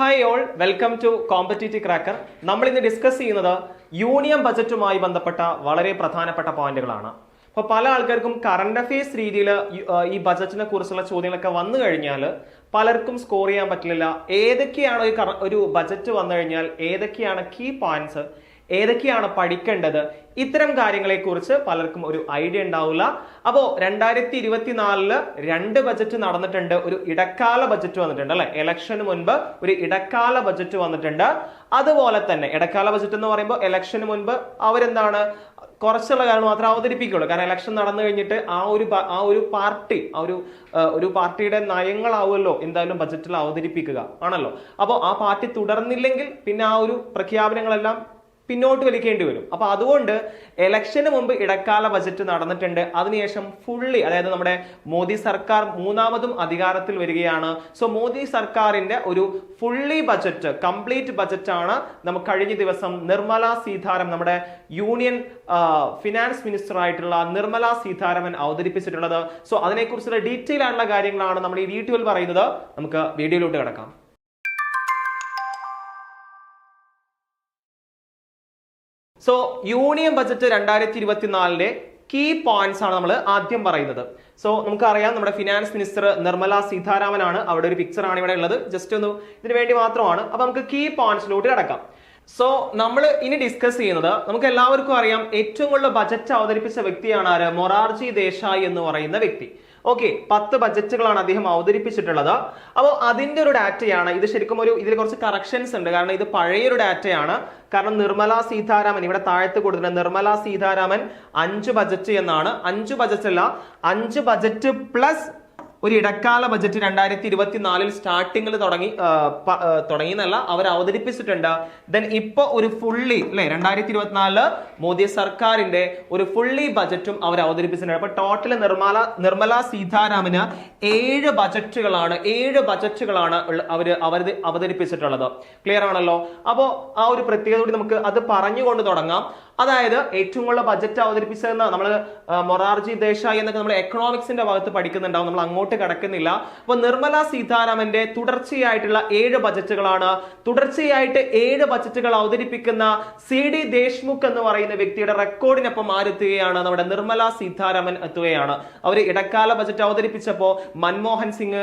Hi all welcome to competitive cracker നമ്മൾ ഇന്ന് discuss ചെയ്യുന്നത് യൂണിയൻ ബജറ്റുമായി ബന്ധപ്പെട്ട വളരെ പ്രധാനപ്പെട്ട പോയിന്റുകളാണ്. അപ്പോൾ പല ആൾക്കാർക്കും കറണ്ട് അഫയേഴ്സ് രീതിയിൽ ഈ ബജറ്റിനെ കുറിച്ചുള്ള ചോദ്യങ്ങളൊക്കെ വന്നു കഴിഞ്ഞാൽ പലർക്കും സ്കോർ ചെയ്യാൻ പറ്റില്ല. ഏതൊക്കെയാണ് ഒരു ഒരു ബജറ്റ് വന്നു കഴിഞ്ഞാൽ ഏതൊക്കെയാണ് കീ പോയിന്റ്സ് ഏതൊക്കെയാണ് പഠിക്കേണ്ടത്? ഇത്തരം കാര്യങ്ങളെ കുറിച്ച് പലർക്കും ഒരു ഐഡിയ ഉണ്ടാവില്ല. അപ്പോൾ രണ്ടായിരത്തി ഇരുപത്തിനാലിൽ രണ്ട് ബജറ്റ് നടന്നിട്ടുണ്ട് ഒരു ഇടക്കാല ബജറ്റ് വന്നിട്ടുണ്ട് അല്ലെ? ഇലക്ഷന് മുൻപ് ഒരു ഇടക്കാല ബജറ്റ് വന്നിട്ടുണ്ട്. അതുപോലെ തന്നെ ഇടക്കാല ബജറ്റ് എന്ന് പറയുമ്പോൾ ഇലക്ഷന് മുൻപ് അവരെന്താണ്? കുറച്ചുള്ള കാര്യം മാത്രം അവതരിപ്പിക്കുള്ളൂ. കാരണം ഇലക്ഷൻ നടന്നു കഴിഞ്ഞിട്ട് ആ ഒരു ആ ഒരു പാർട്ടി ആ ഒരു ഒരു പാർട്ടിയുടെ നയങ്ങളാവുമല്ലോ എന്തായാലും ബജറ്റിൽ അവതരിപ്പിക്കുക. ആണല്ലോ? അപ്പോൾ ആ പാർട്ടി തുടർന്നില്ലെങ്കിൽ പിന്നെ ആ ഒരു പ്രഖ്യാപനങ്ങളെല്ലാം പിന്നോട്ട് വലിക്കേണ്ടി വരും. അപ്പൊ അതുകൊണ്ട് ഇലക്ഷന് മുമ്പ് ഇടക്കാല ബജറ്റ് നടന്നിട്ടുണ്ട്. അതിനുശേഷം ഫുള്ളി അതായത് നമ്മുടെ മോദി സർക്കാർ മൂന്നാമതും അധികാരത്തിൽ വരികയാണ്. സോ മോദി സർക്കാരിന്റെ ഒരു ഫുള്ളി ബജറ്റ് കംപ്ലീറ്റ് ബജറ്റ് ആണ് നമുക്ക് കഴിഞ്ഞ ദിവസം നിർമ്മല സീതാരാമൻ നമ്മുടെ യൂണിയൻ ഫിനാൻസ് മിനിസ്റ്റർ ആയിട്ടുള്ള നിർമ്മല സീതാരാമൻ അവതരിപ്പിച്ചിട്ടുള്ളത്. സോ അതിനെക്കുറിച്ചുള്ള ഡീറ്റെയിൽ ആയിട്ടുള്ള കാര്യങ്ങളാണ് നമ്മൾ ഈ വീഡിയോയിൽ പറയുന്നത്. നമുക്ക് വീഡിയോയിലോട്ട് കിടക്കാം. സോ യൂണിയൻ ബജറ്റ് രണ്ടായിരത്തി ഇരുപത്തിനാലിന്റെ കീ പോയിന്റ്സ് ആണ് നമ്മൾ ആദ്യം പറയുന്നത്. സോ നമുക്കറിയാം നമ്മുടെ ഫിനാൻസ് മിനിസ്റ്റർ നിർമ്മല സീതാരാമനാണ് അവിടെ ഒരു പിക്ചർ ആണ് ഇവിടെ ഉള്ളത്. ജസ്റ്റ് ഒന്ന് ഇതിനു വേണ്ടി മാത്രമാണ്. അപ്പൊ നമുക്ക് കീ പോയിന്റ്സിലോട്ട് കിടക്കാം. സോ നമ്മൾ ഇനി ഡിസ്കസ് ചെയ്യുന്നത് നമുക്ക് എല്ലാവർക്കും അറിയാം ഏറ്റവും കൂടുതൽ ബജറ്റ് അവതരിപ്പിച്ച വ്യക്തിയാണ് ആര്? മൊറാർജി ദേശായി എന്ന് പറയുന്ന വ്യക്തി. ഓക്കെ പത്ത് ബജറ്റുകളാണ് അദ്ദേഹം അവതരിപ്പിച്ചിട്ടുള്ളത്. അപ്പോൾ അതിന്റെ ഒരു ഡാറ്റയാണ് ഇത് ശരിക്കും ഒരു ഇതിൽ കുറച്ച് കറക്ഷൻസ് ഉണ്ട്. കാരണം ഇത് പഴയൊരു ഡാറ്റയാണ് കാരണം നിർമ്മല സീതാരാമൻ ഇവിടെ താഴത്ത് കൊടുത്തിട്ടുണ്ട്. നിർമ്മല സീതാരാമൻ അഞ്ച് ബജറ്റ് എന്നാണ്. അഞ്ച് ബജറ്റ് അല്ല അഞ്ച് ബജറ്റ് പ്ലസ് ഒരു ഇടക്കാല ബജറ്റ് രണ്ടായിരത്തി ഇരുപത്തിനാലിൽ സ്റ്റാർട്ടിങ്ങിൽ തുടങ്ങി തുടങ്ങി എന്നല്ല അവർ അവതരിപ്പിച്ചിട്ടുണ്ട്. ദെൻ ഇപ്പോൾ ഒരു ഫുള്ളി അല്ലെ രണ്ടായിരത്തി ഇരുപത്തിനാലിൽ മോദി സർക്കാരിന്റെ ഒരു ഫുള്ളി ബജറ്റും അവർ അവതരിപ്പിച്ചിട്ടുണ്ട്. അപ്പോൾ ടോട്ടൽ നിർമ്മല നിർമ്മല സീതാരാമന് ഏഴ് ബജറ്റുകളാണ് ഏഴ് ബജറ്റുകളാണ് അവർ അവർ അവതരിപ്പിച്ചിട്ടുള്ളത്. ക്ലിയർ ആണല്ലോ? അപ്പോൾ ആ ഒരു പ്രത്യേകത കൂടി നമുക്ക് അത് പറഞ്ഞുകൊണ്ട് തുടങ്ങാം. അതായത് ഏറ്റവും കൂടുതൽ ബജറ്റ് അവതരിപ്പിച്ചതെന്ന് നമ്മൾ മൊറാർജി ദേശായി എന്നൊക്കെ നമ്മൾ എക്കണോമിക്സിന്റെ ഭാഗത്ത് പഠിക്കുന്നുണ്ടാവും. നമ്മൾ അങ്ങോട്ട് കടക്കുന്നില്ല. അപ്പൊ നിർമ്മല സീതാരാമന്റെ തുടർച്ചയായിട്ടുള്ള ഏഴ് ബജറ്റുകളാണ്. തുടർച്ചയായിട്ട് ഏഴ് ബജറ്റുകൾ അവതരിപ്പിക്കുന്ന സി ഡി ദേശ്മുഖ് എന്ന് പറയുന്ന വ്യക്തിയുടെ റെക്കോർഡിനൊപ്പം ആരെത്തുകയാണ് നമ്മുടെ നിർമ്മല സീതാരാമൻ എത്തുകയാണ്. അവർ ഇടക്കാല ബജറ്റ് അവതരിപ്പിച്ചപ്പോ മൻമോഹൻ സിംഗ്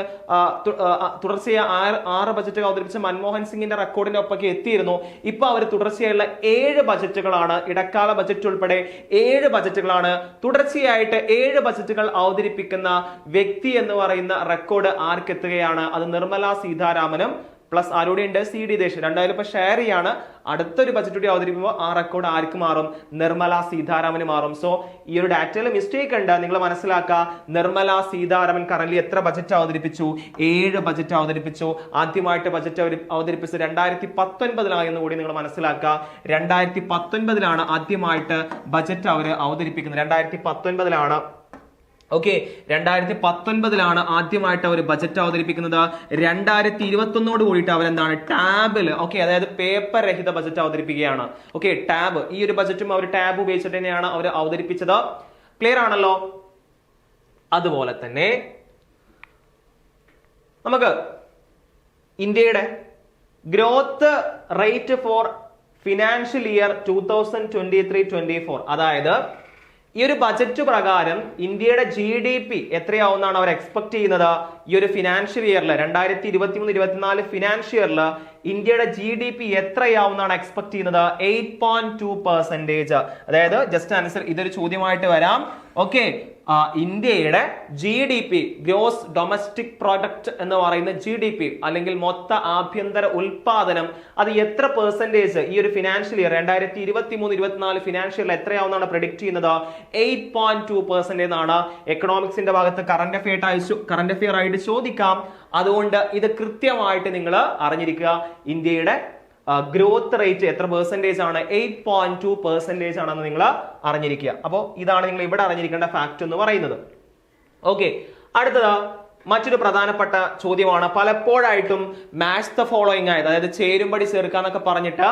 തുടർച്ചയായ ആറ് ആറ് ബജറ്റുകൾ അവതരിപ്പിച്ച മൻമോഹൻ സിംഗിന്റെ റെക്കോർഡിന്റെ എത്തിയിരുന്നു. ഇപ്പൊ അവർ തുടർച്ചയായുള്ള ഏഴ് ബജറ്റുകളാണ്. ഇടക്കാല ബജറ്റ് ഉൾപ്പെടെ ഏഴ് ബജറ്റുകളാണ്. തുടർച്ചയായിട്ട് ഏഴ് ബജറ്റുകൾ അവതരിപ്പിക്കുന്ന വ്യക്തി എന്ന് പറയുന്ന റെക്കോർഡ് ആർക്കെത്തുകയാണ് അത് നിർമ്മല സീതാരാമനും പ്ലസ് ആരോടെ ഉണ്ട്? സി ഡി ദേശ്. രണ്ടായാലും ഇപ്പൊ ഷെയർ ചെയ്യാണ്. അടുത്തൊരു ബജറ്റ് കൂടി അവതരിപ്പിക്കുമ്പോൾ ആ റെക്കോർഡ് ആർക്ക് മാറും? നിർമ്മല സീതാരാമന് മാറും. സോ ഈ ഒരു ഡാറ്റയിൽ മിസ്റ്റേക്ക് ഉണ്ട്. നിങ്ങൾ മനസ്സിലാക്കുക നിർമ്മല സീതാരാമൻ കറന്റ് എത്ര ബജറ്റ് അവതരിപ്പിച്ചു? ഏഴ് ബജറ്റ് അവതരിപ്പിച്ചു. ആദ്യമായിട്ട് ബജറ്റ് അവർ അവതരിപ്പിച്ചത് രണ്ടായിരത്തി പത്തൊൻപതിലായെന്ന് കൂടി നിങ്ങൾ മനസ്സിലാക്കുക രണ്ടായിരത്തി പത്തൊൻപതിലാണ് ആദ്യമായിട്ട് ബജറ്റ് അവർ അവതരിപ്പിക്കുന്നത്. രണ്ടായിരത്തി പത്തൊൻപതിലാണ് ഓക്കെ രണ്ടായിരത്തി പത്തൊൻപതിലാണ് ആദ്യമായിട്ട് അവർ ബജറ്റ് അവതരിപ്പിക്കുന്നത്. രണ്ടായിരത്തി ഇരുപത്തി ഒന്നോട് കൂടിയിട്ട് അവരെന്താണ്? ടാബിൽ ഓക്കെ അതായത് പേപ്പർ രഹിത ബജറ്റ് അവതരിപ്പിക്കുകയാണ്. Okay tab. ഈ ഒരു ബജറ്റും അവർ ടാബ് ഉപയോഗിച്ചിട്ട് തന്നെയാണ് അവർ അവതരിപ്പിച്ചത്. ക്ലിയർ ആണല്ലോ? അതുപോലെ തന്നെ നമുക്ക് ഇന്ത്യയുടെ growth rate for financial year two thousand twenty three twenty four അതായത് ഈ ഒരു ബജറ്റ് പ്രകാരം ഇന്ത്യയുടെ ജി ഡി പി എത്രയാവുന്നതാണ് അവർ എക്സ്പെക്ട് ചെയ്യുന്നത്? ഈ ഒരു ഫിനാൻഷ്യൽ ഇയറിൽ രണ്ടായിരത്തി ഇരുപത്തി മൂന്ന് ഇരുപത്തിനാല് ഫിനാൻഷ്യൽ ഇയറിൽ ഇന്ത്യയുടെ ജി ഡി പി എത്രയാവുന്നതാണ് എക്സ്പെക്ട് ചെയ്യുന്നത്? എയ്റ്റ് പോയിന്റ് ടു പെർസെന്റേജ് അതായത് ജസ്റ്റ് ആൻസർ ഇതൊരു ചോദ്യമായിട്ട് വരാം. ഓക്കെ ഇന്ത്യയുടെ G D P gross domestic product എന്ന് പറയുന്ന ജി ഡി പി അല്ലെങ്കിൽ മൊത്ത ആഭ്യന്തര ഉൽപാദനം അത് എത്ര പെർസെന്റേജ് ഈ ഒരു ഫിനാൻഷ്യൽ ഇയർ രണ്ടായിരത്തി ഇരുപത്തി മൂന്ന് ഇരുപത്തിനാല് ഫിനാൻഷ്യൽ ഇയർ എത്രയാവുന്നതാണ് പ്രെഡിക്റ്റ് ചെയ്യുന്നത് എയ്റ്റ് പോയിന്റ് ടു പെർസെന്റേജ് ആണ് എക്കണോമിക്സിന്റെ ഭാഗത്ത് കറന്റ് അഫെയർ അയച്ചു. കറന്റ് അഫെയർ ആയിട്ട് ചോദിക്കാം. അതുകൊണ്ട് ഇത് കൃത്യമായിട്ട് നിങ്ങൾ അറിഞ്ഞിരിക്കുക. ഇന്ത്യയുടെ ഗ്രോത്ത് റേറ്റ് എത്ര പെർസെന്റേജ് ആണ്? എയ്റ്റ് പോയിന്റ് ടു പെർസെന്റേജ് ആണെന്ന് നിങ്ങൾ അറിഞ്ഞിരിക്കുക. അപ്പോൾ ഇതാണ് നിങ്ങൾ ഇവിടെ അറിഞ്ഞിരിക്കേണ്ട ഫാക്റ്റ് എന്ന് പറയുന്നത്. ഓക്കെ അടുത്തത് മറ്റൊരു പ്രധാനപ്പെട്ട ചോദ്യമാണ്. പലപ്പോഴായിട്ടും മാച്ച് ദ ഫോളോയിങ് ആയത് അതായത് ചേരുംപടി ചേർക്കാന്നൊക്കെ പറഞ്ഞിട്ട്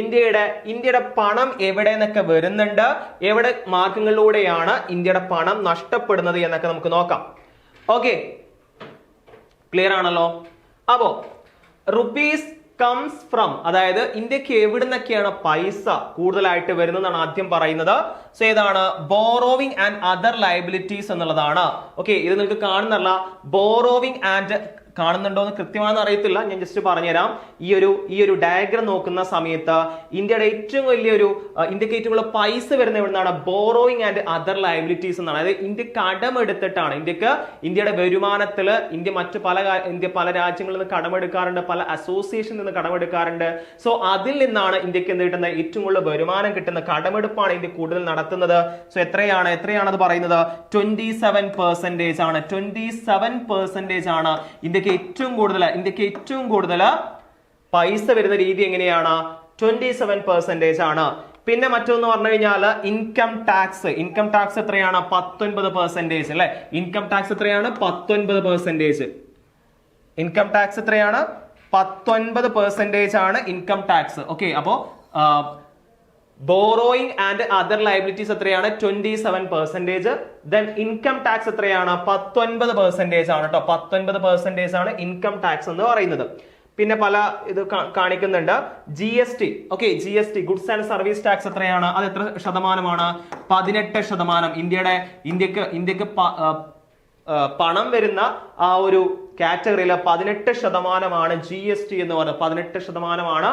ഇന്ത്യയുടെ ഇന്ത്യയുടെ പണം എവിടെ നിന്നൊക്കെ വരുന്നുണ്ട് എവിടെ മാർഗങ്ങളിലൂടെയാണ് ഇന്ത്യയുടെ പണം നഷ്ടപ്പെടുന്നത് എന്നൊക്കെ നമുക്ക് നോക്കാം. ഓക്കെ ക്ലിയർ ആണല്ലോ? അപ്പോ റുപ്പീസ് കംസ് ഫ്രം അതായത് ഇന്ത്യയ്ക്ക് എവിടെ നിന്നൊക്കെയാണ് പൈസ കൂടുതലായിട്ട് വരുന്നതെന്നാണ് ആദ്യം പറയുന്നത്. സോ ഏതാണ്? ബോറോവിംഗ് ആൻഡ് അതർ ലയബിലിറ്റീസ് എന്നുള്ളതാണ്. ഓക്കെ ഇത് നിങ്ങൾക്ക് കാണുന്നല്ല ബോറോവിംഗ് ആൻഡ് കാണുന്നുണ്ടോ എന്ന് കൃത്യമാണെന്ന് അറിയത്തില്ല. ഞാൻ ജസ്റ്റ് പറഞ്ഞുതരാം. ഈ ഒരു ഈ ഒരു ഡയഗ്രം നോക്കുന്ന സമയത്ത് ഇന്ത്യയുടെ ഏറ്റവും വലിയൊരു ഇന്ത്യയ്ക്ക് ഏറ്റവും കൂടുതൽ പൈസ വരുന്ന എവിടുന്നാണ്? ബോറോയിങ് ആൻഡ് അതർ ലയബിലിറ്റീസ് എന്നാണ്. അതായത് ഇന്ത്യ കടമെടുത്തിട്ടാണ് ഇന്ത്യയ്ക്ക് ഇന്ത്യയുടെ വരുമാനത്തിൽ ഇന്ത്യ മറ്റു പല ഇന്ത്യ പല രാജ്യങ്ങളിൽ നിന്ന് കടമെടുക്കാറുണ്ട് പല അസോസിയേഷനിൽ നിന്ന് കടമെടുക്കാറുണ്ട് സോ അതിൽ നിന്നാണ് ഇന്ത്യയ്ക്ക് എന്ത് കിട്ടുന്ന? ഏറ്റവും കൂടുതൽ വരുമാനം കിട്ടുന്ന കടമെടുപ്പാണ് ഇന്ത്യ കൂടുതൽ നടത്തുന്നത്. സോ എത്രയാണ് എത്രയാണ് പറയുന്നത്? ട്വന്റി സെവൻ പെർസെന്റേജ് ആണ്. ട്വന്റി സെവൻ പെർസെന്റേജ് ആണ് ഇന്ത്യയ്ക്ക് ഏറ്റവും കൂടുതൽ ഇന്ത്യയ്ക്ക് ഏറ്റവും കൂടുതൽ പൈസ വരുന്ന രീതി എങ്ങനെയാണ്? ട്വന്റി സെവൻ പെർസെന്റേജ് ആണ്. പിന്നെ മറ്റൊന്ന് പറഞ്ഞു കഴിഞ്ഞാൽ ഇൻകം ടാക്സ് ഇൻകം ടാക്സ് എത്രയാണ്? പത്തൊൻപത് പെർസെന്റേജ് അല്ലെ? ഇൻകം ടാക്സ് എത്രയാണ്? പത്തൊൻപത് പെർസെന്റേജ് ഇൻകം ടാക്സ് എത്രയാണ്? പത്തൊൻപത് പെർസെന്റേജ് ആണ് ഇൻകം ടാക്സ് ഓക്കെ അപ്പോ ബോറോയിങ് ആൻഡ് അതർ ലയബിലിറ്റീസ് എത്രയാണ്? Twenty seven percentage then income tax എത്രയാണ്? പത്തൊൻപത് പെർസെന്റേജ് ആണ് കേട്ടോ പത്തൊൻപത് പെർസെന്റേജ് ആണ് ഇൻകം ടാക്സ് എന്ന് പറയുന്നത്. പിന്നെ പല ഇത് കാണിക്കുന്നുണ്ട്. G S T okay G S T goods and service tax എത്രയാണ്? അത് എത്ര ശതമാനമാണ്? പതിനെട്ട് ശതമാനം. ഇന്ത്യയുടെ ഇന്ത്യയ്ക്ക് ഇന്ത്യയ്ക്ക് പണം വരുന്ന ആ ഒരു കാറ്റഗറിയിൽ പതിനെട്ട് ശതമാനമാണ് ജി എസ് ടി എന്ന് പറയുന്നത് പതിനെട്ട് ശതമാനമാണ്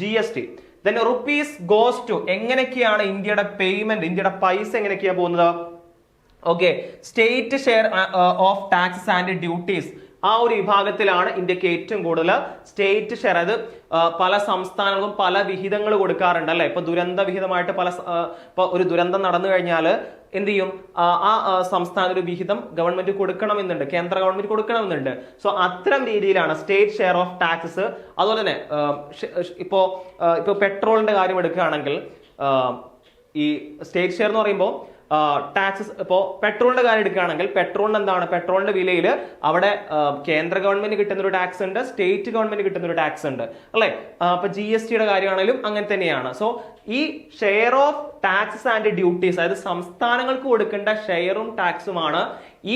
G S T then rupees goes to എങ്ങനെയൊക്കെയാണ് ഇന്ത്യയുടെ പേയ്മെന്റ് ഇന്ത്യയുടെ പൈസ എങ്ങനെയൊക്കെയാണ് പോകുന്നത്? Okay state share of taxes and duties ആ ഒരു വിഭാഗത്തിലാണ് ഇന്ത്യയ്ക്ക് ഏറ്റവും കൂടുതൽ സ്റ്റേറ്റ് ഷെയർ. അത് പല സംസ്ഥാനങ്ങൾക്കും പല വിഹിതങ്ങൾ കൊടുക്കാറുണ്ട് അല്ലെ? ഇപ്പൊ ദുരന്ത വിഹിതമായിട്ട് പല ഇപ്പൊ ഒരു ദുരന്തം നടന്നു കഴിഞ്ഞാൽ എന്ത് ചെയ്യും? ആ സംസ്ഥാന ഒരു വിഹിതം ഗവൺമെന്റ് കൊടുക്കണമെന്നുണ്ട് കേന്ദ്ര ഗവൺമെന്റ് കൊടുക്കണമെന്നുണ്ട്. സോ അത്തരം രീതിയിലാണ് സ്റ്റേറ്റ് ഷെയർ ഓഫ് ടാക്സസ്. അതുപോലെ തന്നെ ഇപ്പൊ ഇപ്പോ പെട്രോളിന്റെ കാര്യം എടുക്കുകയാണെങ്കിൽ ഈ സ്റ്റേറ്റ് ഷെയർ എന്ന് പറയുമ്പോൾ ടാക്സസ് ഇപ്പോൾ പെട്രോളിന്റെ കാര്യം എടുക്കുകയാണെങ്കിൽ പെട്രോളിന് എന്താണ്? പെട്രോളിന്റെ വിലയിൽ അവിടെ കേന്ദ്ര ഗവൺമെന്റ് കിട്ടുന്ന ഒരു ടാക്സ് ഉണ്ട് സ്റ്റേറ്റ് ഗവൺമെന്റ് കിട്ടുന്ന ഒരു ടാക്സ് ഉണ്ട്. അല്ലേ? അപ്പൊ ജി എസ് ടിയുടെ കാര്യമാണെങ്കിലും അങ്ങനെ തന്നെയാണ്. സോ ഈ share of taxes and duties അതായത് സംസ്ഥാനങ്ങൾക്ക് കൊടുക്കേണ്ട ഷെയറും ടാക്സുമാണ്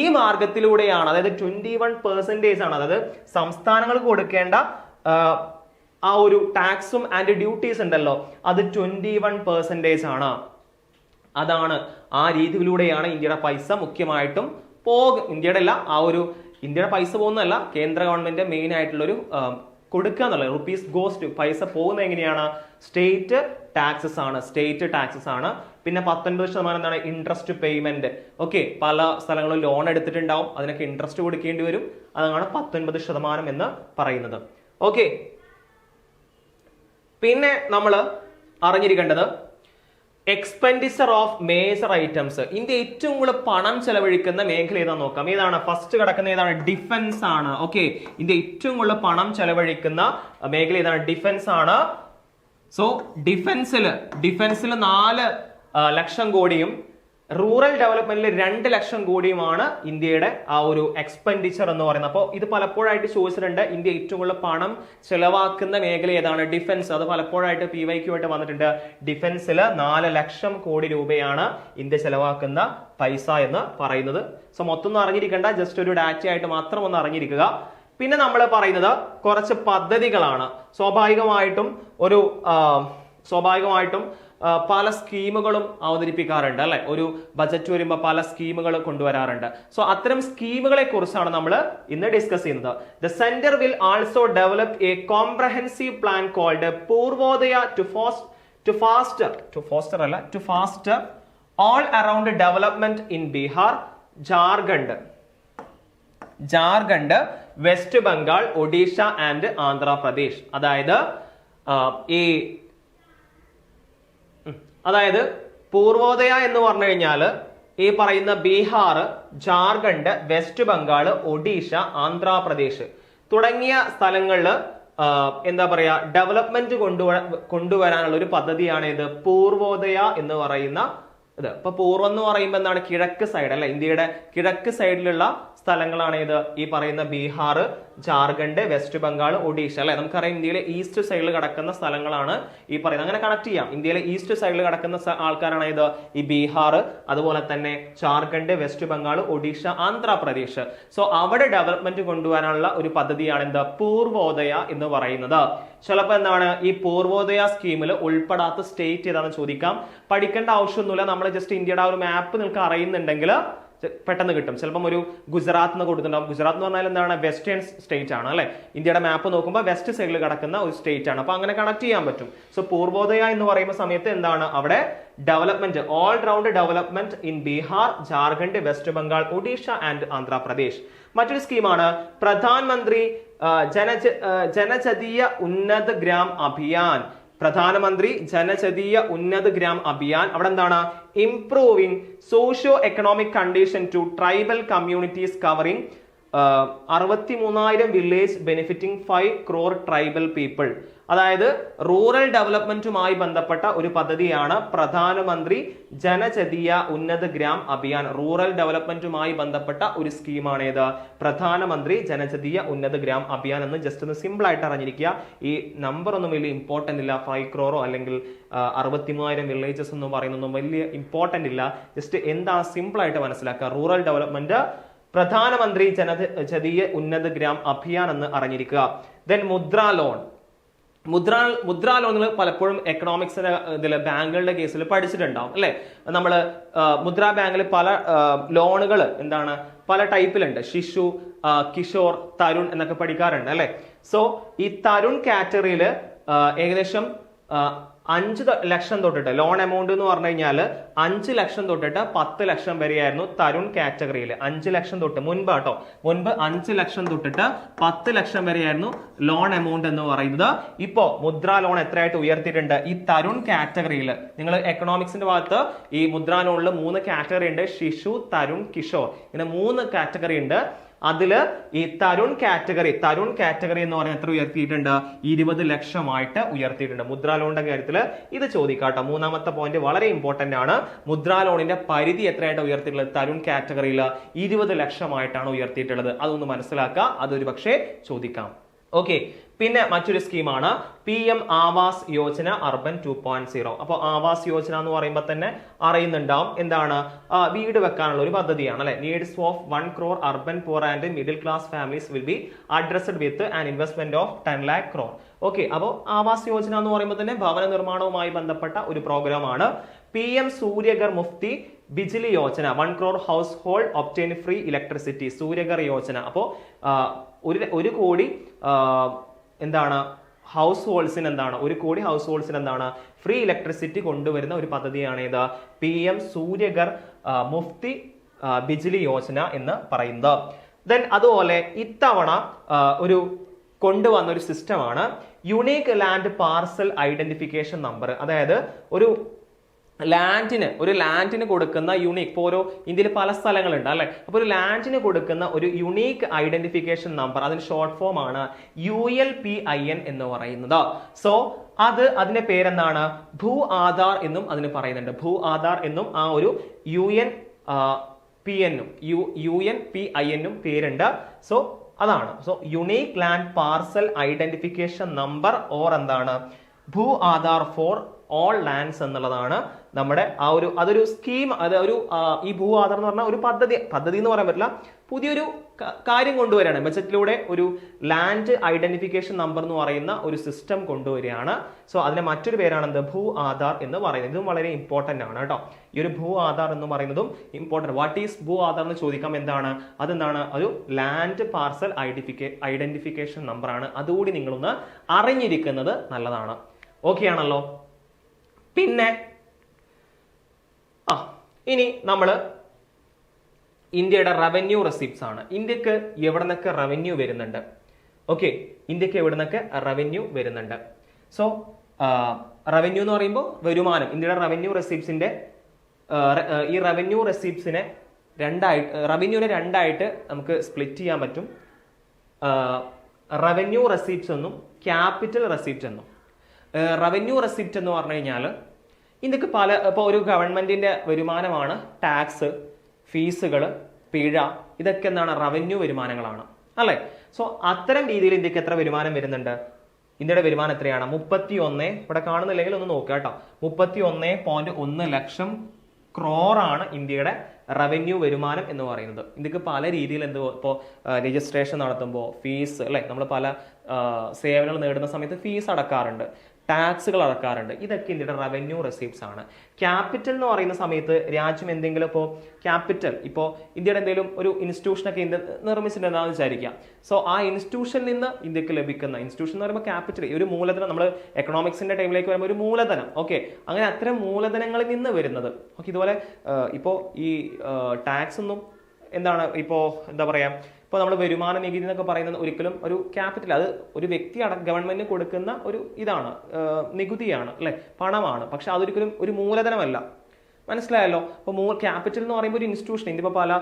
ഈ മാർഗത്തിലൂടെയാണ് അതായത് ട്വന്റി വൺ പെർസെന്റേജ് ആണ്. അതായത് സംസ്ഥാനങ്ങൾക്ക് കൊടുക്കേണ്ട ആ, ഒരു ടാക്സും ആൻഡ് ഡ്യൂട്ടീസ് ഉണ്ടല്ലോ. അത് ട്വന്റി വൺ പെർസെന്റേജ് ആണ്. അതാണ് ആ രീതിയിലൂടെയാണ് ഇന്ത്യയുടെ പൈസ മുഖ്യമായിട്ടും പോകും ഇന്ത്യയുടെ അല്ല ആ ഒരു ഇന്ത്യയുടെ പൈസ പോകുന്നതല്ല കേന്ദ്ര ഗവൺമെന്റ് മെയിൻ ആയിട്ടുള്ളൊരു കൊടുക്കുക എന്നുള്ളത്. റുപ്പീസ് ഗോസ്റ്റ് പൈസ പോകുന്നത് എങ്ങനെയാണ്? സ്റ്റേറ്റ് ടാക്സസ് ആണ്. സ്റ്റേറ്റ് ടാക്സസ് ആണ്. പിന്നെ പത്തൊൻപത് ശതമാനം എന്താണ്? ഇൻട്രസ്റ്റ് പേയ്മെന്റ് ഓക്കെ പല സ്ഥലങ്ങളും ലോൺ എടുത്തിട്ടുണ്ടാവും. അതിനൊക്കെ ഇൻട്രസ്റ്റ് കൊടുക്കേണ്ടി വരും. അതാണ് പത്തൊൻപത് ശതമാനം എന്ന് പറയുന്നത്. ഓക്കെ പിന്നെ നമ്മൾ അറിഞ്ഞിരിക്കേണ്ടത് expenditure of major items India ഏറ്റവും കൂടുതൽ പണം ചെലവഴിക്കുന്ന മേഖല ഏതാ നോക്കാം. ഏതാണ്? ഫസ്റ്റ് കിടക്കുന്ന ഏതാണ്? ഡിഫൻസ് ആണ്. ഓക്കെ ഇന്ത്യ ഏറ്റവും കൂടുതൽ പണം ചെലവഴിക്കുന്ന മേഖല ഏതാണ്? ഡിഫൻസ് ആണ്. സോ ഡിഫൻസിൽ ഡിഫൻസിൽ നാല് ലക്ഷം കോടിയും റൂറൽ ഡെവലപ്മെന്റിൽ രണ്ട് ലക്ഷം കോടിയുമാണ് ഇന്ത്യയുടെ ആ ഒരു എക്സ്പെൻഡിച്ചർ എന്ന് പറയുന്നത്. അപ്പോൾ ഇത് പലപ്പോഴായിട്ട് ചോദിച്ചിട്ടുണ്ട് ഇന്ത്യ ഏറ്റവും കൂടുതൽ പണം ചെലവാക്കുന്ന മേഖല ഏതാണ്? ഡിഫൻസ് അത് പലപ്പോഴായിട്ട് പി വൈ ക്യു ആയിട്ട് വന്നിട്ടുണ്ട്. ഡിഫൻസിൽ നാല് ലക്ഷം കോടി രൂപയാണ് ഇന്ത്യ ചെലവാക്കുന്ന പൈസ എന്ന് പറയുന്നത്. സോ മൊത്തം ഒന്നും അറിഞ്ഞിരിക്കേണ്ട. ജസ്റ്റ് ഒരു ഡാറ്റ ആയിട്ട് മാത്രം ഒന്ന് അറിഞ്ഞിരിക്കുക. പിന്നെ നമ്മൾ പറയുന്നത് കുറച്ച് പദ്ധതികളാണ്. സ്വാഭാവികമായിട്ടും ഒരു സ്വാഭാവികമായിട്ടും പല സ്കീമുകളും അവതരിപ്പിക്കാറുണ്ട് അല്ലെ? ഒരു ബജറ്റ് വരുമ്പോൾ പല സ്കീമുകൾ കൊണ്ടുവരാറുണ്ട്. സോ അത്തരം സ്കീമുകളെ കുറിച്ചാണ് നമ്മൾ ഇന്ന് ഡിസ്കസ് ചെയ്യുന്നത്. The centre will also develop a comprehensive plan called Purvodaya to foster to faster to foster അല്ല to faster all around development in Bihar Jharkhand Jharkhand West Bengal Odisha and Andhra Pradesh അതായത് ഈ അതായത് പൂർവോദയ എന്ന് പറഞ്ഞു കഴിഞ്ഞാൽ ഈ പറയുന്ന ബീഹാർ ജാർഖണ്ഡ് വെസ്റ്റ് ബംഗാൾ ഒഡീഷ ആന്ധ്രാപ്രദേശ് തുടങ്ങിയ സ്ഥലങ്ങളിൽ എന്താ പറയുക ഡെവലപ്മെന്റ് കൊണ്ടുവ കൊണ്ടുവരാനുള്ള ഒരു പദ്ധതിയാണ് ഇത് പൂർവോദയ എന്ന് പറയുന്ന ഇത്. ഇപ്പൊ പൂർവം എന്ന് പറയുമ്പോൾ എന്താണ്? കിഴക്ക് സൈഡ് അല്ലെ? ഇന്ത്യയുടെ കിഴക്ക് സൈഡിലുള്ള സ്ഥലങ്ങളാണ് ഇത് ഈ പറയുന്ന ബീഹാർ ജാർഖണ്ഡ് വെസ്റ്റ് ബംഗാൾ ഒഡീഷ അല്ലെ? നമുക്കറിയാം ഇന്ത്യയിലെ ഈസ്റ്റ് സൈഡിൽ കിടക്കുന്ന സ്ഥലങ്ങളാണ് ഈ പറയുന്നത്. അങ്ങനെ കണക്ട് ചെയ്യാം. ഇന്ത്യയിലെ ഈസ്റ്റ് സൈഡിൽ കിടക്കുന്ന ആൾക്കാരാണ് ഇത് ഈ ബീഹാർ അതുപോലെ തന്നെ ജാർഖണ്ഡ് വെസ്റ്റ് ബംഗാൾ ഒഡീഷ ആന്ധ്രാപ്രദേശ്. സോ അവിടെ ഡെവലപ്മെന്റ് കൊണ്ടുവരാനുള്ള ഒരു പദ്ധതിയാണ് എന്ത്? പൂർവോദയ എന്ന് പറയുന്നത്. ചിലപ്പോൾ എന്താണ്? ഈ പൂർവോദയ സ്കീമിൽ ഉൾപ്പെടാത്ത സ്റ്റേറ്റ് ഏതാണെന്ന് ചോദിക്കാം. പഠിക്കേണ്ട ആവശ്യമൊന്നുമില്ല. നമ്മൾ ജസ്റ്റ് ഇന്ത്യയുടെ ആ ഒരു മാപ്പ് നിങ്ങൾക്ക് അറിയുന്നുണ്ടെങ്കിൽ പെട്ടെന്ന് കിട്ടും. ചിലപ്പം ഒരു ഗുജറാത്ത് എന്ന് കൊടുത്തിട്ടുണ്ടാവും. ഗുജറാത്ത് എന്ന് പറഞ്ഞാൽ എന്താണ്? വെസ്റ്റേൺ സ്റ്റേറ്റ് ആണ് അല്ലെ? ഇന്ത്യയുടെ മാപ്പ് നോക്കുമ്പോൾ വെസ്റ്റ് സൈഡിൽ കിടക്കുന്ന ഒരു സ്റ്റേറ്റ് ആണ്. അപ്പൊ അങ്ങനെ കണക്ട് ചെയ്യാൻ പറ്റും. സോ പൂർവോദയ എന്ന് പറയുന്ന സമയത്ത് എന്താണ്? അവിടെ development all round development in Bihar Jharkhand West Bengal Odisha and Andhra Pradesh മറ്റൊരു സ്കീമാണ് പ്രധാനമന്ത്രി ജനജ ജനജതീയ ഉന്നത ഗ്രാം അഭിയാൻ. പ്രധാനമന്ത്രി ജനജതീയ ഉന്നത ഗ്രാം അഭിയാൻ അവിടെ എന്താണ് improving socio economic condition to tribal communities covering അറുപത്തി മൂന്നായിരം village benefiting five crore tribal people അതായത് റൂറൽ ഡെവലപ്മെന്റുമായി ബന്ധപ്പെട്ട ഒരു പദ്ധതിയാണ് പ്രധാനമന്ത്രി ജനചതിയ ഉന്നത ഗ്രാം അഭിയാൻ. റൂറൽ ഡെവലപ്മെന്റുമായി ബന്ധപ്പെട്ട ഒരു സ്കീമാണ് ഇത് പ്രധാനമന്ത്രി ജനചതിയ ഉന്നത ഗ്രാം അഭിയാൻ എന്ന് ജസ്റ്റ് ഒന്ന് സിമ്പിൾ ആയിട്ട് അറിഞ്ഞിരിക്കുക. ഈ നമ്പർ ഒന്നും വലിയ ഇമ്പോർട്ടന്റ് ഇല്ല. ഫൈവ് ക്രോറോ അല്ലെങ്കിൽ അറുപത്തി മൂവായിരം വില്ലേജസ് എന്ന് പറയുന്നൊന്നും വലിയ ഇമ്പോർട്ടന്റ് ഇല്ല. ജസ്റ്റ് എന്താ സിമ്പിൾ ആയിട്ട് മനസ്സിലാക്കുക? റൂറൽ ഡെവലപ്മെന്റ് പ്രധാനമന്ത്രി ജനജതീയ ഉന്നത ഗ്രാം അഭിയാൻ എന്ന് അറിഞ്ഞിരിക്കുക. ദെൻ മുദ്ര ലോൺ മുദ്ര മുദ്ര ലോണുകൾ പലപ്പോഴും എക്കണോമിക്സിന്റെ ഇതിൽ ബാങ്കുകളുടെ കേസിൽ പഠിച്ചിട്ടുണ്ടാവും അല്ലെ? നമ്മൾ മുദ്രാ ബാങ്കിൽ പല ലോണുകൾ എന്താണ് പല ടൈപ്പിലുണ്ട്. ശിശു കിഷോർ തരുൺ എന്നൊക്കെ പഠിക്കാറുണ്ട് അല്ലെ? സോ ഈ തരുൺ കാറ്റഗറിയിൽ ഏകദേശം അഞ്ച് ലക്ഷം തൊട്ടിട്ട് ലോൺ എമൗണ്ട് എന്ന് പറഞ്ഞു കഴിഞ്ഞാൽ അഞ്ച് ലക്ഷം തൊട്ടിട്ട് പത്ത് ലക്ഷം വരെയായിരുന്നു തരുൺ കാറ്റഗറിയിൽ അഞ്ച് ലക്ഷം തൊട്ട് മുൻപ് കേട്ടോ. മുൻപ് അഞ്ച് ലക്ഷം തൊട്ടിട്ട് പത്ത് ലക്ഷം വരെയായിരുന്നു ലോൺ എമൗണ്ട് എന്ന് പറയുന്നത്. ഇപ്പോ മുദ്ര ലോൺ എത്രയായിട്ട് ഉയർത്തിയിട്ടുണ്ട്? ഈ തരുൺ കാറ്റഗറിയിൽ നിങ്ങൾ എക്കണോമിക്സിന്റെ ഭാഗത്ത് ഈ മുദ്ര ലോണിൽ മൂന്ന് കാറ്റഗറി ഉണ്ട്. ശിശു തരുൺ കിഷോർ. ഇങ്ങനെ മൂന്ന് കാറ്റഗറി ഉണ്ട്. അതിൽ ഈ തരുൺ കാറ്റഗറി തരുൺ കാറ്റഗറി എന്ന് പറഞ്ഞാൽ എത്ര ഉയർത്തിയിട്ടുണ്ട്? ഇരുപത് ലക്ഷമായിട്ട് ഉയർത്തിയിട്ടുണ്ട്. മുദ്രാ ലോണിന്റെ കാര്യത്തിൽ ഇത് ചോദിക്കാട്ടോ. മൂന്നാമത്തെ പോയിന്റ് വളരെ ഇമ്പോർട്ടന്റ് ആണ്. മുദ്രാ ലോണിന്റെ പരിധി എത്രയായിട്ട് ഉയർത്തിയിട്ടുള്ളത്? തരുൺ കാറ്റഗറിയിൽ ഇരുപത് ലക്ഷമായിട്ടാണ് ഉയർത്തിയിട്ടുള്ളത്. അതൊന്ന് മനസ്സിലാക്കുക. അതൊരു പക്ഷേ ചോദിക്കാം. ഓക്കെ പിന്നെ മറ്റൊരു സ്കീമാണ് P M Awas Yojana urban two point zero. അപ്പോൾ ആവാസ് യോജന എന്ന് പറയുമ്പോൾ തന്നെ അറിയുന്നുണ്ടാവും. എന്താണ്? വീട് വെക്കാനുള്ള ഒരു പദ്ധതിയാണ് അല്ലെ? Needs of one crore urban poor and middle class families will be addressed with an investment of ten lakh crore okay അപ്പോൾ ആവാസ് യോജന എന്ന് പറയുമ്പോൾ തന്നെ ഭവന നിർമ്മാണവുമായി ബന്ധപ്പെട്ട ഒരു പ്രോഗ്രാമാണ്. P M Surya Ghar Mufti Bijli Yojana one crore household obtain free electricity Surya Ghar Yojana അപ്പോൾ ഒരു ഒരു കോടി എന്താണ്? ഹൗസ് ഹോൾഡ്സിന് എന്താണ് ഒരു കോടി ഹൗസ് ഹോൾഡ്സിന് എന്താണ് ഫ്രീ ഇലക്ട്രിസിറ്റി കൊണ്ടുവരുന്ന ഒരു പദ്ധതിയാണ് ഇത്. പി എം സൂര്യഗർ മുഫ്തി ബിജ്ലി യോജന എന്ന് പറയുന്നത്. ദെൻ അതുപോലെ ഇത്തവണ ഒരു കൊണ്ടുവന്ന ഒരു സിസ്റ്റമാണ്. Unique land parcel identification number. അതായത് ഒരു ലാൻഡിന് ഒരു ലാൻഡിന് കൊടുക്കുന്ന യുണീക്ക് ഇപ്പോൾ ഓരോ ഇന്ത്യയിൽ പല സ്ഥലങ്ങളുണ്ട് അല്ലേ? അപ്പോൾ ഒരു ലാൻഡിന് കൊടുക്കുന്ന ഒരു യുണീക്ക് ഐഡന്റിഫിക്കേഷൻ നമ്പർ അതിന് ഷോർട്ട് ഫോം ആണ് U L P I N എന്ന് പറയുന്നത്. സോ അത് അതിന്റെ പേരെന്താണ്? ഭൂ ആധാർ എന്നും അതിന് പറയുന്നുണ്ട്. ഭൂ ആധാർ എന്നും ആ ഒരു യു എൻ പി എന്നും U U N P I എന്നും പേരുണ്ട്. സോ അതാണ്. So unique land parcel identification number or എന്താണ്? Bhu Aadhaar for all lands എന്നുള്ളതാണ് നമ്മുടെ ആ ഒരു അതൊരു സ്കീം അത് ഒരു ഈ ഭൂ ആധാർ എന്ന് പറഞ്ഞാൽ ഒരു പദ്ധതി പദ്ധതി എന്ന് പറയാൻ പറ്റില്ല. പുതിയൊരു കാര്യം കൊണ്ടുവരികയാണ്. ബജറ്റിലൂടെ ഒരു ലാൻഡ് ഐഡന്റിഫിക്കേഷൻ നമ്പർ എന്ന് പറയുന്ന ഒരു സിസ്റ്റം കൊണ്ടുവരികയാണ്. സോ അതിന്റെ മറ്റൊരു പേരാണ് എന്ത്? ഭൂ ആധാർ എന്ന് പറയുന്നത്. ഇതും വളരെ ഇമ്പോർട്ടന്റ് ആണ് കേട്ടോ. ഈ ഒരു ഭൂ ആധാർ എന്ന് പറയുന്നതും ഇമ്പോർട്ടന്റ് വാട്ട് ഈസ് ഭൂ ആധാർ എന്ന് ചോദിക്കാം എന്താണ്? അതെന്താണ്? ഒരു land parcel identification identification number ആണ്. അതുകൂടി നിങ്ങളൊന്ന് അറിഞ്ഞിരിക്കുന്നത് നല്ലതാണ്. ഓക്കെ ആണല്ലോ? പിന്നെ ഇനി നമ്മൾ ഇന്ത്യയുടെ റവന്യൂ റെസിപ്റ്റ്സ് ആണ്. ഇന്ത്യയ്ക്ക് എവിടെ നിന്നൊക്കെ റവന്യൂ വരുന്നുണ്ട്? ഓക്കെ ഇന്ത്യയ്ക്ക് എവിടെ നിന്നൊക്കെ റവന്യൂ വരുന്നുണ്ട് സോ റവന്യൂ എന്ന് പറയുമ്പോൾ വരുമാനം. ഇന്ത്യയുടെ റവന്യൂ റെസിപ്റ്റ്സിന്റെ ഈ റവന്യൂ റെസിപ്റ്റ്സിനെ രണ്ടായിട്ട് റവന്യൂവിനെ രണ്ടായിട്ട് നമുക്ക് സ്പ്ലിറ്റ് ചെയ്യാൻ പറ്റും. റവന്യൂ റെസിപ്റ്റ്സ് എന്നും ക്യാപിറ്റൽ റെസിപ്റ്റ് എന്നും. റവന്യൂ റെസിപ്റ്റ് എന്ന് പറഞ്ഞു കഴിഞ്ഞാൽ ഇന്ത്യയ്ക്ക് പല ഇപ്പോൾ ഒരു ഗവൺമെന്റിന്റെ വരുമാനമാണ് ടാക്സ് ഫീസുകൾ പിഴ ഇതൊക്കെ എന്താണ് റവന്യൂ വരുമാനങ്ങളാണ് അല്ലേ? സോ അത്തരം രീതിയിൽ ഇന്ത്യയ്ക്ക് എത്ര വരുമാനം വരുന്നുണ്ട്? ഇന്ത്യയുടെ വരുമാനം എത്രയാണ്? മുപ്പത്തി ഒന്ന് ഇവിടെ കാണുന്നില്ലെങ്കിൽ ഒന്ന് നോക്കുക കേട്ടോ. മുപ്പത്തി ഒന്ന് പോയിന്റ് ഒന്ന് ലക്ഷം ക്രോറാണ് ഇന്ത്യയുടെ റവന്യൂ വരുമാനം എന്ന് പറയുന്നത്. ഇന്ത്യയ്ക്ക് പല രീതിയിൽ എന്ത് ഇപ്പോൾ രജിസ്ട്രേഷൻ നടത്തുമ്പോൾ ഫീസ് അല്ലേ? നമ്മൾ പല സേവനങ്ങൾ നേടുന്ന സമയത്ത് ഫീസ് അടക്കാറുണ്ട്. ടാക്സുകൾ അടക്കാറുണ്ട്. ഇതൊക്കെ ഇന്ത്യയുടെ റവന്യൂ റെസീപ്റ്റ്സ് ആണ്. ക്യാപിറ്റൽ എന്ന് പറയുന്ന സമയത്ത് രാജ്യം എന്തെങ്കിലും ഇപ്പോൾ ക്യാപിറ്റൽ ഇപ്പോൾ ഇന്ത്യയുടെ എന്തെങ്കിലും ഒരു ഇൻസ്റ്റിറ്റ്യൂഷനൊക്കെ ഇന്ത്യ നിർമ്മിച്ചിട്ടുണ്ടെന്നാണ് വിചാരിക്കുക. സോ ആ ഇൻസ്റ്റിറ്റ്യൂഷനിൽ നിന്ന് ഇന്ത്യയ്ക്ക് ലഭിക്കുന്ന ഇൻസ്റ്റിറ്റ്യൂഷൻ എന്ന് പറയുമ്പോൾ ക്യാപിറ്റൽ ഒരു മൂലധനം നമ്മൾ എക്കണോമിക്സിന്റെ ടൈമിലേക്ക് വരുമ്പോൾ ഒരു മൂലധനം ഓക്കെ അങ്ങനെ അത്തരം മൂലധനങ്ങളിൽ നിന്ന് വരുന്നത്. ഓക്കെ ഇതുപോലെ ഇപ്പോൾ ഈ ടാക്സ് ഒന്നും എന്താണ് ഇപ്പോൾ എന്താ പറയാ ഇപ്പോൾ നമ്മൾ വരുമാന നികുതി എന്നൊക്കെ പറയുന്നത് ഒരിക്കലും ഒരു ക്യാപിറ്റൽ അത് ഒരു വ്യക്തി അട ഗവൺമെന്റിന് കൊടുക്കുന്ന ഒരു ഇതാണ് നികുതിയാണ് അല്ലെ? പണമാണ്. പക്ഷെ അതൊരിക്കലും ഒരു മൂലധനമല്ല. മനസ്സിലായല്ലോ? അപ്പോൾ മൂ ക്യാപിറ്റൽ എന്ന് പറയുമ്പോൾ ഒരു ഇൻസ്റ്റിറ്റ്യൂഷൻ ഇന്ത്യപ്പോൾ പല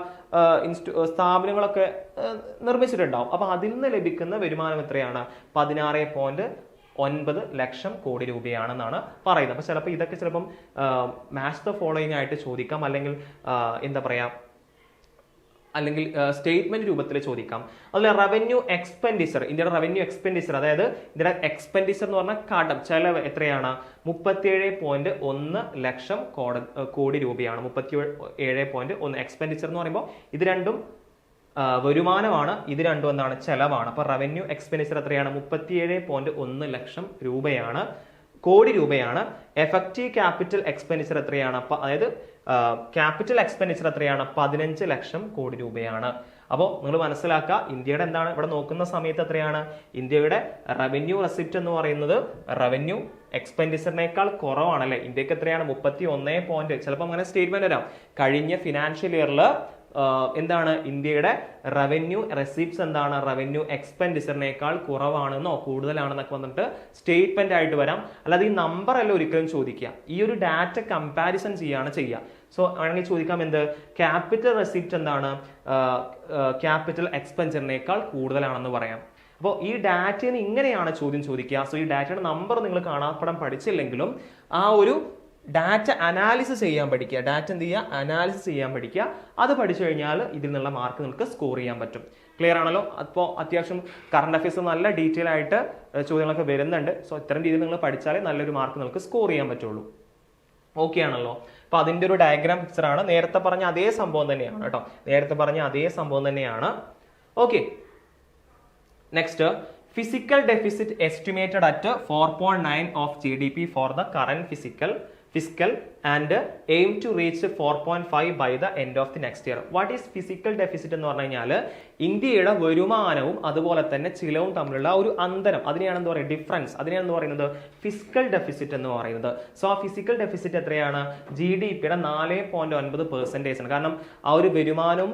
ഇൻസ്റ്റു സ്ഥാപനങ്ങളൊക്കെ നിർമ്മിച്ചിട്ടുണ്ടാവും. അപ്പോൾ അതിൽ നിന്ന് ലഭിക്കുന്ന വരുമാനം എത്രയാണ്? പതിനാറ് പോയിന്റ് ഒൻപത് ലക്ഷം കോടി രൂപയാണെന്നാണ് പറയുന്നത്. അപ്പോൾ ചിലപ്പോൾ ഇതൊക്കെ ചിലപ്പം മാച്ച് ദ ഫോളോയിങ് ആയിട്ട് ചോദിക്കാം. അല്ലെങ്കിൽ എന്താ പറയാ അല്ലെങ്കിൽ സ്റ്റേറ്റ്മെന്റ് രൂപത്തിൽ ചോദിക്കാം. അതുപോലെ റവന്യൂ എക്സ്പെൻഡിച്ചർ ഇന്ത്യയുടെ റവന്യൂ എക്സ്പെൻഡിച്ചർ അതായത് ഇന്ത്യയുടെ എക്സ്പെൻഡിച്ചർ എന്ന് പറഞ്ഞാൽ കടം ചെലവ് എത്രയാണ്? മുപ്പത്തിയേഴ് പോയിന്റ് ഒന്ന് ലക്ഷം കോട കോടി രൂപയാണ്. മുപ്പത്തി ഏഴ് പോയിന്റ് ഒന്ന് എക്സ്പെൻഡിച്ചർ എന്ന് പറയുമ്പോൾ ഇത് രണ്ടും വരുമാനമാണ് ഇത് രണ്ടും എന്താണ്? ചെലവാണ്. അപ്പൊ റവന്യൂ എക്സ്പെൻഡിച്ചർ എത്രയാണ്? മുപ്പത്തിയേഴ് പോയിന്റ് ഒന്ന് ലക്ഷം രൂപയാണ് കോടി രൂപയാണ്. എഫക്റ്റീവ് ക്യാപിറ്റൽ എക്സ്പെൻഡിച്ചർ എത്രയാണ്? അപ്പൊ അതായത് ക്യാപിറ്റൽ എക്സ്പെൻഡിച്ചർ എത്രയാണ്? പതിനഞ്ച് ലക്ഷം കോടി രൂപയാണ്. അപ്പോൾ നിങ്ങൾ മനസ്സിലാക്കുക ഇന്ത്യയുടെ എന്താണ്? ഇവിടെ നോക്കുന്ന സമയത്ത് എത്രയാണ്? ഇന്ത്യയുടെ റവന്യൂ റെസിപ്റ്റ് എന്ന് പറയുന്നത് റവന്യൂ എക്സ്പെൻഡിച്ചറിനേക്കാൾ കുറവാണല്ലേ? ഇന്ത്യയ്ക്ക് എത്രയാണ്? മുപ്പത്തി ഒന്നേ പോയിന്റ് ചിലപ്പോൾ അങ്ങനെ സ്റ്റേറ്റ്മെന്റ് വരാം. കഴിഞ്ഞ ഫിനാൻഷ്യൽ ഇയറിൽ എന്താണ് ഇന്ത്യയുടെ റവന്യൂ റെസിപ്റ്റ്സ് എന്താണ്? റവന്യൂ എക്സ്പെൻഡിച്ചറിനേക്കാൾ കുറവാണെന്നോ കൂടുതലാണെന്നൊക്കെ വന്നിട്ട് സ്റ്റേറ്റ്മെന്റ് ആയിട്ട് വരാം. അല്ലാതെ ഈ നമ്പർ അല്ല ഒരിക്കലും ചോദിക്കുക. ഈ ഒരു ഡാറ്റ കമ്പാരിസൺ ചെയ്യാണ് ചെയ്യുക. സോ വേണമെങ്കിൽ ചോദിക്കാം എന്ത്? ക്യാപിറ്റൽ റെസിപ്റ്റ് എന്താണ്? ക്യാപിറ്റൽ എക്സ്പെൻഡിച്ചറിനേക്കാൾ കൂടുതലാണെന്ന് പറയാം. അപ്പോൾ ഈ ഡാറ്റയിൽ ഇങ്ങനെയാണ് ചോദ്യം ചോദിക്കുക. സോ ഈ ഡാറ്റയുടെ നമ്പർ നിങ്ങൾ കാണാപ്പടം പഠിച്ചില്ലെങ്കിലും ആ ഒരു ഡാറ്റ അനാലിസിസ് ചെയ്യാൻ പഠിക്കുക. ഡാറ്റ എന്ത് ചെയ്യുക? അനാലിസിസ് ചെയ്യാൻ പഠിക്കുക. അത് പഠിച്ചു കഴിഞ്ഞാൽ ഇതിൽ നിന്നുള്ള മാർക്ക് നിങ്ങൾക്ക് സ്കോർ ചെയ്യാൻ പറ്റും. ക്ലിയർ ആണല്ലോ? അപ്പോൾ അത്യാവശ്യം കറണ്ട് അഫയേഴ്സ് നല്ല ഡീറ്റെയിൽ ആയിട്ട് ചോദ്യങ്ങളൊക്കെ വരുന്നുണ്ട്. സോ ഇത്തരം രീതിയിൽ നിങ്ങൾ പഠിച്ചാലേ നല്ലൊരു മാർക്ക് നിങ്ങൾക്ക് സ്കോർ ചെയ്യാൻ പറ്റുള്ളൂ. ഓക്കെ ആണല്ലോ? അപ്പൊ അതിന്റെ ഒരു ഡയഗ്രാം ആണ്. നേരത്തെ പറഞ്ഞ അതേ സംഭവം തന്നെയാണ് കേട്ടോ. നേരത്തെ പറഞ്ഞ അതേ സംഭവം തന്നെയാണ്. Okay next fiscal deficit estimated at four point nine of G D P for the current fiscal fiscal and aim to reach four point five by the end of the next year what is fiscal deficit എന്ന് പറഞ്ഞു കഴിഞ്ഞാൽ ഇന്ത്യയുടെ വരുമാനവും അതുപോലെ തന്നെ ചിലവും തമ്മിലുള്ള ഒരു അന്തരം. അതിനെയാണ് എന്താ പറയുക? ഡിഫറൻസ് അതിനെയാണ് പറയുന്നത്? ഫിസിക്കൽ ഡെഫിസിറ്റ് എന്ന് പറയുന്നത്. സോ ആ ഫിസിക്കൽ ഡെഫിസിറ്റ് എത്രയാണ്? ജി ഡി പിയുടെ നാല് പോയിന്റ് ഒൻപത് പെർസെന്റേജ് ആണ്. കാരണം ആ ഒരു വരുമാനവും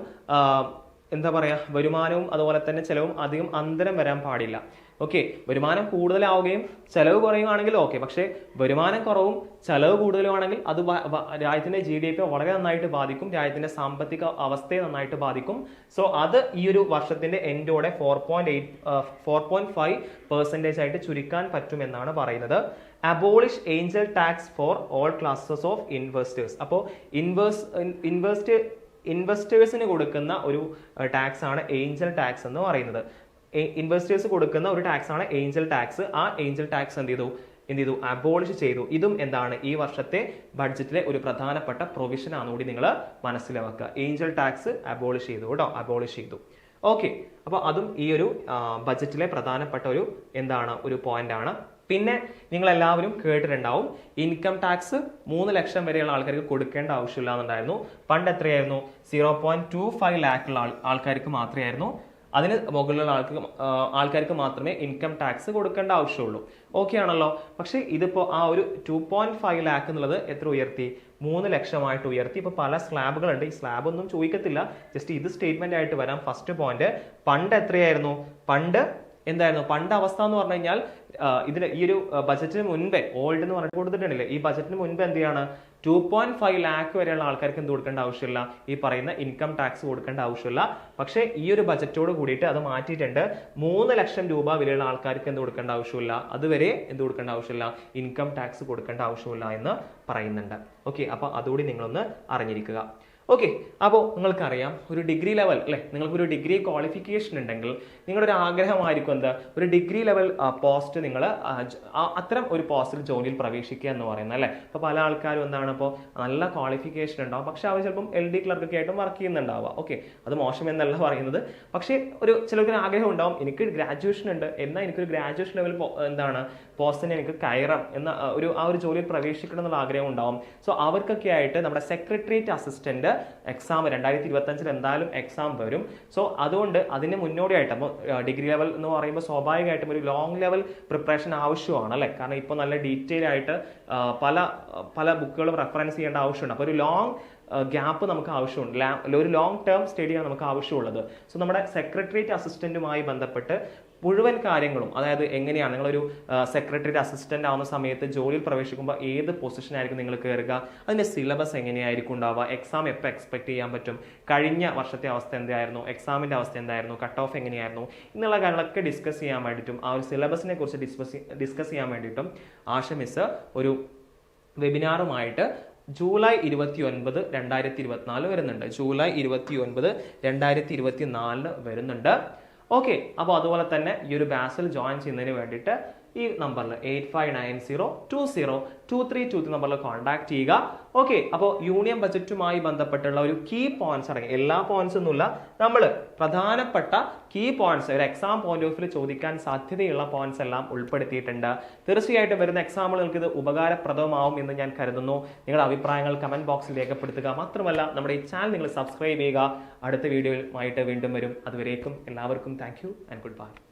എന്താ പറയുക? വരുമാനവും അതുപോലെ തന്നെ ചിലവും അധികം അന്തരം വരാൻ പാടില്ല. ഓക്കെ വരുമാനം കൂടുതലാവുകയും ചെലവ് കുറയുകയാണെങ്കിൽ ഓക്കെ പക്ഷേ വരുമാനം കുറവും ചെലവ് കൂടുതലുമാണെങ്കിൽ അത് രാജ്യത്തിന്റെ ജി ഡി പി വളരെ നന്നായിട്ട് ബാധിക്കും. രാജ്യത്തിന്റെ സാമ്പത്തിക അവസ്ഥയെ നന്നായിട്ട് ബാധിക്കും. സോ അത് ഈ ഒരു വർഷത്തിന്റെ എൻഡോടെ four point eight four point five percentage ആയിട്ട് ചുരുക്കാൻ പറ്റുമെന്നാണ് പറയുന്നത്. Abolish angel tax for all classes of investors അപ്പോൾ ഇൻവേഴ്സ് ഇൻവെസ്റ്റ് ഇൻവെസ്റ്റേഴ്സിന് കൊടുക്കുന്ന ഒരു ടാക്സ് ആണ് ഏഞ്ചൽ ടാക്സ് എന്ന് പറയുന്നത്. ഇൻവെസ്റ്റേഴ്സ് കൊടുക്കുന്ന ഒരു ടാക്സ് ആണ് ഏഞ്ചൽ ടാക്സ് ആ ഏഞ്ചൽ ടാക്സ് എന്ത് ചെയ്തു? എന്ത് ചെയ്തു? അബോളിഷ് ചെയ്തു. ഇതും എന്താണ്? ഈ വർഷത്തെ ബഡ്ജറ്റിലെ ഒരു പ്രധാനപ്പെട്ട പ്രൊവിഷൻ ആണെന്നുകൂടി നിങ്ങൾ മനസ്സിലാക്കുക. ഏഞ്ചൽ ടാക്സ് അബോളിഷ് ചെയ്തു കേട്ടോ. അബോളിഷ് ചെയ്തു. ഓക്കെ അപ്പോൾ അതും ഈ ഒരു ബജറ്റിലെ പ്രധാനപ്പെട്ട ഒരു എന്താണ്? ഒരു പോയിന്റ് ആണ്. പിന്നെ നിങ്ങൾ എല്ലാവരും കേട്ടിട്ടുണ്ടാവും ഇൻകം ടാക്സ് മൂന്ന് ലക്ഷം വരെയുള്ള ആൾക്കാർക്ക് കൊടുക്കേണ്ട ആവശ്യമില്ല എന്നുണ്ടായിരുന്നു പണ്ട് എത്രയായിരുന്നു? സീറോ പോയിന്റ് ടു ഫൈവ് ലാക്കുള്ള ആൾക്കാർക്ക് മാത്രമായിരുന്നു അതിന് മുകളിലുള്ള ആൾക്ക് ആൾക്കാർക്ക് മാത്രമേ ഇൻകം ടാക്സ് കൊടുക്കേണ്ട ആവശ്യമുള്ളൂ. ഓക്കെ ആണല്ലോ? പക്ഷേ ഇതിപ്പോൾ ആ ഒരു ടു പോയിന്റ് ഫൈവ് ലാക്ക് എന്നുള്ളത് എത്ര ഉയർത്തി? മൂന്ന് ലക്ഷമായിട്ട് ഉയർത്തി. ഇപ്പോൾ പല സ്ലാബുകളുണ്ട്. ഈ സ്ലാബ് ഒന്നും ചോദിക്കത്തില്ല. ജസ്റ്റ് ഇത് സ്റ്റേറ്റ്മെന്റ് ആയിട്ട് വരാം. ഫസ്റ്റ് പോയിന്റ് പണ്ട് എത്രയായിരുന്നു? പണ്ട് എന്തായിരുന്നു? പണ്ട് അവസ്ഥ എന്ന് പറഞ്ഞു കഴിഞ്ഞാൽ ഇതിന് ഈ ഒരു ബജറ്റിന് മുൻപേ ഓൾഡ് എന്ന് പറഞ്ഞിട്ട് കൊടുത്തിട്ടുണ്ടല്ലേ? ഈ ബജറ്റിന് മുൻപ് എന്ത് ടു പോയിന്റ് ഫൈവ് ലാക്ക് വരെയുള്ള ആൾക്കാർക്ക് എന്ത് കൊടുക്കേണ്ട ആവശ്യമില്ല. ഈ പറയുന്ന ഇൻകം ടാക്സ് കൊടുക്കേണ്ട ആവശ്യമില്ല. പക്ഷേ ഈ ഒരു ബജറ്റോട് കൂടിയിട്ട് അത് മാറ്റിയിട്ടുണ്ട്. മൂന്ന് ലക്ഷം രൂപ വിലയുള്ള ആൾക്കാർക്ക് എന്ത് കൊടുക്കേണ്ട ആവശ്യമില്ല. അതുവരെ എന്ത് കൊടുക്കേണ്ട ആവശ്യമില്ല. ഇൻകം ടാക്സ് കൊടുക്കേണ്ട ആവശ്യമില്ല എന്ന് പറയുന്നുണ്ട്. ഓക്കെ അപ്പൊ അതുകൂടി നിങ്ങളൊന്ന് അറിഞ്ഞിരിക്കുക. ഓക്കെ അപ്പോൾ നിങ്ങൾക്കറിയാം ഒരു ഡിഗ്രി ലെവൽ അല്ലെ നിങ്ങൾക്കൊരു ഡിഗ്രി ക്വാളിഫിക്കേഷൻ ഉണ്ടെങ്കിൽ നിങ്ങളുടെ ഒരു ആഗ്രഹമായിരിക്കും എന്താ? ഒരു ഡിഗ്രി ലെവൽ പോസ്റ്റ് നിങ്ങൾ അത്തരം ഒരു പോസ്റ്റിൽ ജോലിയിൽ പ്രവേശിക്കുക എന്ന് പറയുന്നത് അല്ലേ? അപ്പോൾ പല ആൾക്കാരും എന്താണ് ഇപ്പോൾ നല്ല ക്വാളിഫിക്കേഷൻ ഉണ്ടാവും. പക്ഷെ അവർ ചിലപ്പം എൽ ഡി ക്ലർക്കൊക്കെ ആയിട്ടും വർക്ക് ചെയ്യുന്നുണ്ടാവുക. ഓക്കെ അത് മോശം എന്നല്ല പറയുന്നത്. പക്ഷേ ഒരു ചിലർക്കൊരു ആഗ്രഹം ഉണ്ടാവും എനിക്ക് ഗ്രാജുവേഷൻ ഉണ്ട് എന്നാൽ എനിക്കൊരു ഗ്രാജുവേഷൻ ലെവൽ എന്താണ് പോസ്റ്റിനെ എനിക്ക് കയറാം എന്ന ഒരു ആ ഒരു ജോലിയിൽ പ്രവേശിക്കണം എന്നുള്ള ആഗ്രഹം ഉണ്ടാവും. സോ അവർക്കൊക്കെ ആയിട്ട് നമ്മുടെ സെക്രട്ടേറിയറ്റ് അസിസ്റ്റന്റ് എക്സാം രണ്ടായിരത്തി ഇരുപത്തഞ്ചിൽ എന്തായാലും എക്സാം വരും. സോ അതുകൊണ്ട് അതിന് മുന്നോടിയായിട്ട് അപ്പോൾ ഡിഗ്രി ലെവൽ എന്ന് പറയുമ്പോൾ സ്വാഭാവികമായിട്ടും ഒരു ലോങ് ലെവൽ പ്രിപ്പറേഷൻ ആവശ്യമാണ് അല്ലേ? കാരണം ഇപ്പോൾ നല്ല ഡീറ്റെയിൽ ആയിട്ട് പല പല ബുക്കുകളും റെഫറൻസ് ചെയ്യേണ്ട ആവശ്യമുണ്ട്. അപ്പോൾ ഒരു ലോങ് ഗ്യാപ്പ് നമുക്ക് ആവശ്യമുണ്ട്. ഒരു ലോങ് ടേം സ്റ്റഡിയാണ് നമുക്ക് ആവശ്യമുള്ളത്. സോ നമ്മുടെ സെക്രട്ടേറിയറ്റ് അസിസ്റ്റന്റുമായി ബന്ധപ്പെട്ട് മുഴുവൻ കാര്യങ്ങളും അതായത് എങ്ങനെയാണ് നിങ്ങളൊരു സെക്രട്ടറി അസിസ്റ്റന്റ് ആവുന്ന സമയത്ത് ജോലിയിൽ പ്രവേശിക്കുമ്പോൾ ഏത് പൊസിഷൻ ആയിരിക്കും നിങ്ങൾ കയറുക അതിന്റെ സിലബസ് എങ്ങനെയായിരിക്കും ഉണ്ടാവുക എക്സാം എപ്പോൾ എക്സ്പെക്ട് ചെയ്യാൻ പറ്റും കഴിഞ്ഞ വർഷത്തെ അവസ്ഥ എന്തായിരുന്നു എക്സാമിന്റെ അവസ്ഥ എന്തായിരുന്നു കട്ട് ഓഫ് എങ്ങനെയായിരുന്നു എന്നുള്ള കാര്യങ്ങളൊക്കെ ഡിസ്കസ് ചെയ്യാൻ വേണ്ടിയിട്ടും ആ ഒരു സിലബസിനെ കുറിച്ച് ഡിസ്കസ് ഡിസ്കസ് ചെയ്യാൻ വേണ്ടിയിട്ടും ആശ മിസ് ഒരു വെബിനാറുമായിട്ട് ജൂലൈ ഇരുപത്തി ഒൻപത് രണ്ടായിരത്തി ഇരുപത്തിനാല് വരുന്നുണ്ട്. ജൂലൈ ഇരുപത്തി ഒൻപത് രണ്ടായിരത്തി ഇരുപത്തി നാലിന് വരുന്നുണ്ട്. ഓക്കെ അപ്പോൾ അതുപോലെ തന്നെ ഈ ഒരു ബാസിൽ ജോയിൻ ചെയ്യുന്നതിന് വേണ്ടിയിട്ട് ഈ നമ്പറിൽ eight five nine zero two zero two three two three നമ്പറിൽ കോൺടാക്ട് ചെയ്യുക. ഓക്കെ അപ്പോൾ യൂണിയൻ ബജറ്റുമായി ബന്ധപ്പെട്ടുള്ള ഒരു കീ പോയിന്റ്സ് അടങ്ങി എല്ലാ പോയിന്റ്സ് ഒന്നുമില്ല. നമ്മൾ പ്രധാനപ്പെട്ട കീ പോയിന്റ്സ് ഒരു എക്സാം പോയിന്റ് ഓഫ് വ്യൂ ചോദിക്കാൻ സാധ്യതയുള്ള പോയിന്റ്സ് എല്ലാം ഉൾപ്പെടുത്തിയിട്ടുണ്ട്. തീർച്ചയായിട്ടും വരുന്ന എക്സാമ്പിൾ നിങ്ങൾക്ക് ഇത് ഉപകാരപ്രദമാവും എന്ന് ഞാൻ കരുതുന്നു. നിങ്ങളുടെ അഭിപ്രായങ്ങൾ കമന്റ് ബോക്സിൽ രേഖപ്പെടുത്തുക. മാത്രമല്ല നമ്മുടെ ഈ ചാനൽ നിങ്ങൾ സബ്സ്ക്രൈബ് ചെയ്യുക. അടുത്ത വീഡിയോയുമായിട്ട് വീണ്ടും വരും. അതുവരേക്കും എല്ലാവർക്കും thank you and good bye